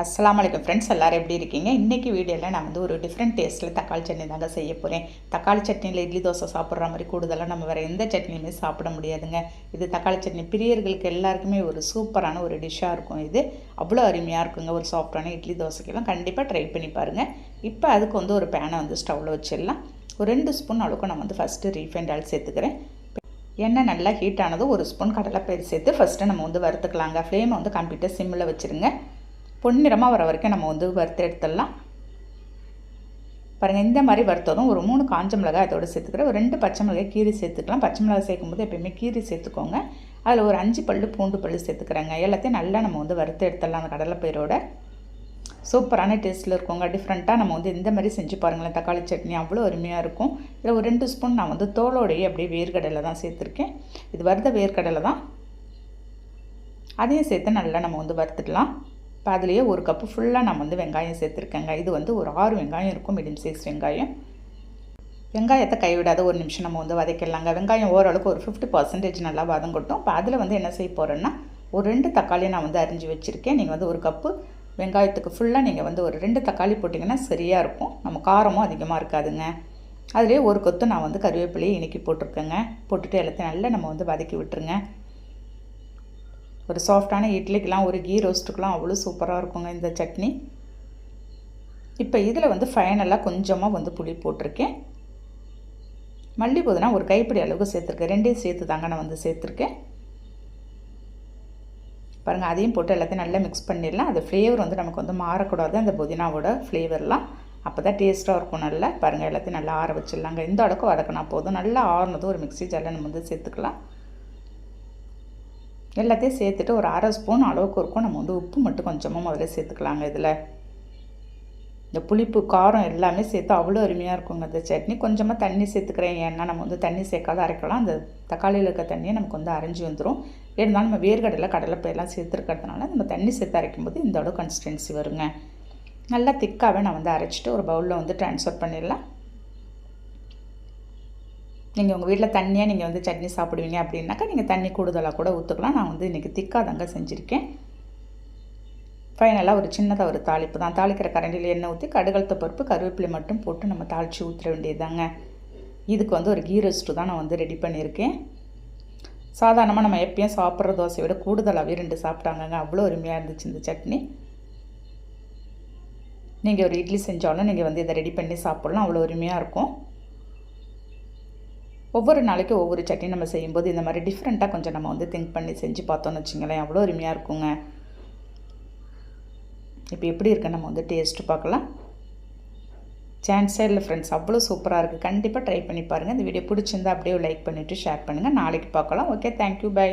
அஸ்லாம் வலைக்கம் ஃப்ரெண்ட்ஸ் எல்லோரும் எப்படி இருக்கீங்க? இன்றைக்கி வீடியோவில் நான் வந்து ஒரு டிஃப்ரெண்ட் டேஸ்ட்டில் தக்காளி சட்னி தாங்க செய்ய போகிறேன் தக்காளி சட்னியில் இட்லி தோசை சாப்பிட்ற மாதிரி கூடுதலாக நம்ம வேறு எந்த சட்னியுமே சாப்பிட முடியாதுங்க. இது தக்காளி சட்னி பிரியர்களுக்கு எல்லாருக்குமே ஒரு சூப்பரான ஒரு டிஷ்ஷாக இருக்கும் இது. அவ்வளோ அருமையாக இருக்குங்க. ஒரு சாஃப்டான இட்லி தோசைக்கெல்லாம் கண்டிப்பாக ட்ரை பண்ணி பாருங்கள் இப்போ அதுக்கு வந்து ஒரு பேனை வந்து ஸ்டவ்வில் வச்சிடலாம். ஒரு ரெண்டு ஸ்பூன் அளவுக்கு நான் வந்து ஃபஸ்ட்டு ரீஃபைண்ட் ஆயில் சேர்த்துக்கிறேன். எண்ணெய் நல்லா ஹீட் ஆனதும் ஒரு ஸ்பூன் கடலைப்பயிர் சேர்த்து ஃபஸ்ட்டு நம்ம வந்து வறுத்துக்கலாங்க. ஃப்ளேமை வந்து கம்ப்ளீட்டாக சிம்மில் வச்சுருங்க. பொன்னிறமாக வர வரைக்கும் நம்ம வந்து வறுத்து எடுத்துடலாம். பாருங்கள் இந்த மாதிரி வறுத்ததும் ஒரு மூணு காஞ்ச மிளகாய் அதோட சேர்த்துக்கிறேன். ஒரு ரெண்டு பச்சை மிளகாய் கீரி சேர்த்துக்கலாம். பச்சை மிளகாய் சேர்க்கும்போது எப்பயுமே கீரி சேர்த்துக்கோங்க. அதில் ஒரு அஞ்சு பல்லு பூண்டு பல்லு சேர்த்துக்கிறேங்க. எல்லாத்தையும் நல்லா நம்ம வந்து வறுத்து எடுத்துடலாம் அந்த கடலைப்பயிரோட. சூப்பரான டேஸ்ட்டில் இருக்குங்க. டிஃப்ரெண்ட்டாக நம்ம வந்து இந்த மாதிரி செஞ்சு பாருங்களேன். தக்காளி சட்னி அவ்வளோ அருமையாக இருக்கும். இதில் ஒரு ரெண்டு ஸ்பூன் நான் வந்து தோலோடையே அப்படியே வேர்க்கடலை தான் சேர்த்துருக்கேன். இது வறுத்த வேர்க்கடலை தான். அதையும் சேர்த்து நல்லா நம்ம வந்து வறுத்துக்கலாம் இப்போ அதுலேயே ஒரு கப்பு ஃபுல்லாக நான் வந்து வெங்காயம் சேர்த்துருக்கேங்க. இது வந்து ஒரு ஆறு வெங்காயம் இருக்கும் மீடியம் சைஸ் வெங்காயம். வெங்காயத்தை கைவிடாத ஒரு நிமிஷம் நம்ம வந்து வதக்கிடலாங்க. வெங்காயம் ஓரளவுக்கு ஒரு ஃபிஃப்டி பர்சன்டேஜ் நல்லா வதங்கட்டும் இப்போ அதில் வந்து என்ன செய்ய போகிறேன்னா ஒரு ரெண்டு தக்காளி நான் வந்து அரிஞ்சு வச்சுருக்கேன். நீங்கள் வந்து ஒரு கப்பு வெங்காயத்துக்கு ஃபுல்லாக நீங்கள் வந்து ஒரு ரெண்டு தக்காளி போட்டிங்கன்னா சரியாக இருக்கும். நம்ம காரமும் அதிகமாக இருக்காதுங்க. அதிலே ஒரு கொத்து நான் வந்து கருவேப்பிலையை இன்றைக்கி போட்டிருக்கேங்க. போட்டுட்டு எல்லாத்தையும் நல்லா நம்ம வந்து வதக்கி விட்டுருங்க. ஒரு சாஃப்டான இட்லிக்கெலாம் ஒரு கீ ரோஸ்ட்டுக்கெலாம் அவ்வளோ சூப்பராக இருக்குங்க இந்த சட்னி. இப்போ இதில் வந்து ஃபைனலாக கொஞ்சமாக வந்து புளி போட்டிருக்கேன். மல்லி புதினா ஒரு கைப்பிடி அளவுக்கு சேர்த்துருக்கேன். ரெண்டையும் சேர்த்து தாங்க நான் வந்து சேர்த்துருக்கேன். பாருங்கள் அதையும் போட்டு எல்லாத்தையும் நல்லா மிக்ஸ் பண்ணிடலாம். அது ஃப்ளேவர் வந்து நமக்கு வந்து மாறக்கூடாது அந்த புதினாவோட ஃப்ளேவர்லாம் அப்போ தான் டேஸ்ட்டாக இருக்கும் நல்லா. பாருங்கள் எல்லாத்தையும் நல்லா ஆற வச்சிடலாங்க. இந்த அளவுக்கு வதக்கினா போதும். நல்லா ஆறுனதும் ஒரு மிக்ஸி ஜாரில் நம்ம வந்து சேர்த்துக்கலாம். எல்லாத்தையும் சேர்த்துட்டு ஒரு அரை ஸ்பூன் அளவுக்கு இருக்கும். நம்ம வந்து உப்பு மட்டும் கொஞ்சமாக முதல்ல சேர்த்துக்கலாங்க இதில். இந்த புளிப்பு காரம் எல்லாமே சேர்த்து அவ்வளோ அருமையாக இருக்குங்க. இந்த சட்னி கொஞ்சமாக தண்ணி சேர்த்துக்கிறேன். ஏன்னா நம்ம வந்து தண்ணி சேர்க்காத அரைக்கலாம். அந்த தக்காளியில் இருக்க தண்ணியை நமக்கு வந்து அரைஞ்சி வந்துடும் இருந்தாலும் நம்ம வேர்கடலை கடலைப்பயெல்லாம் சேர்த்துருக்கிறதுனால நம்ம தண்ணி சேர்த்து அரைக்கும் போது இந்த அளவு கன்சிஸ்டன்சி வருங்க. நல்லா திக்காகவே நான் வந்து அரைச்சிட்டு ஒரு பவுலில் வந்து ட்ரான்ஸ்ஃபர் பண்ணிடலாம். நீங்கள் உங்கள் வீட்டில் தண்ணியாக நீங்கள் வந்து சட்னி சாப்பிடுவீங்க அப்படின்னாக்கா நீங்கள் தண்ணி கூடுதலாக கூட ஊற்றுக்கலாம் நான் வந்து இன்றைக்கி திக்காக தாங்க செஞ்சுருக்கேன் ஃபைனலாக ஒரு சின்னதாக ஒரு தாளிப்பு தான். தாளிக்கிற கரண்டியில் எண்ணெய் ஊற்றி கடுகலத்த பருப்பு கருவேப்பிலை மட்டும் போட்டு நம்ம தாளித்து ஊற்ற வேண்டியதுதாங்க. இதுக்கு வந்து ஒரு கீ ரெஸ்ட்டு தான் நான் வந்து ரெடி பண்ணியிருக்கேன். சாதாரணமாக நம்ம எப்பயும் சாப்பிட்ற தோசையை விட கூடுதலாகவே ரெண்டு சாப்பிட்டாங்கங்க. அவ்வளோ அருமையாக இருந்துச்சு இந்த சட்னி. நீங்கள் ஒரு இட்லி செஞ்சாலும் நீங்கள் வந்து இதை ரெடி பண்ணி சாப்பிட்லாம். அவ்வளோ அருமையாக இருக்கும். ஒவ்வொரு நாளைக்கு ஒவ்வொரு சட்னி நம்ம செய்யும்போது இந்த மாதிரி டிஃப்ரெண்ட்டாக கொஞ்சம் நம்ம வந்து திங்க் பண்ணி செஞ்சு பார்த்தோன்னு வச்சுங்களேன். அவ்வளோ அருமையாக இருக்குங்க. இப்போ எப்படி இருக்கு நம்ம வந்து டேஸ்ட்டு பார்க்கலாம். சான்ஸே இல்லை ஃப்ரெண்ட்ஸ் அவ்வளோ சூப்பராக இருக்குது கண்டிப்பாக ட்ரை பண்ணி பாருங்கள் இந்த வீடியோ பிடிச்சிருந்தா அப்படியே லைக் பண்ணிவிட்டு ஷேர் பண்ணுங்கள் நாளைக்கு பார்க்கலாம். Okay thank you bye